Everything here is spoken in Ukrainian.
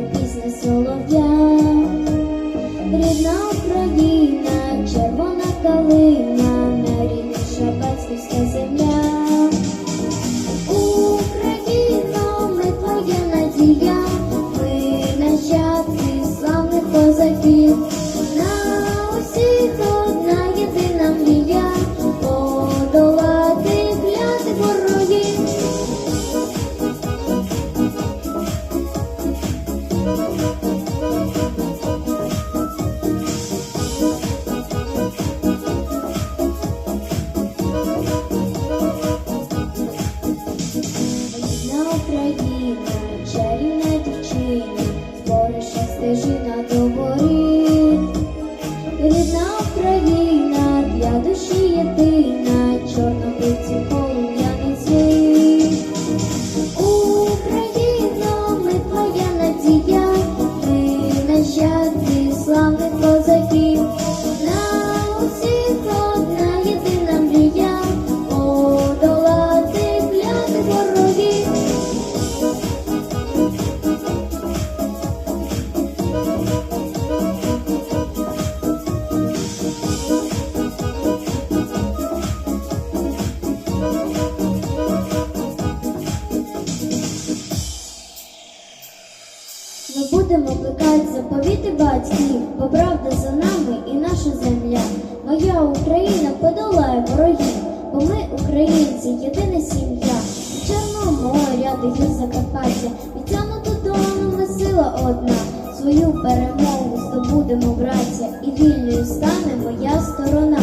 пісня солов'я. Рідна Україна, червона калина, найрідніша батьківська protegido. Будемо плекати заповіти батьків, бо правда за нами і наша земля. Моя Україна подолає ворогів, бо ми, українці, єдина сім'я. Від Чорного моря гір Закарпаття, відтяну додому ми сила одна. Свою перемогу здобудемо, браття, і вільною стане моя сторона.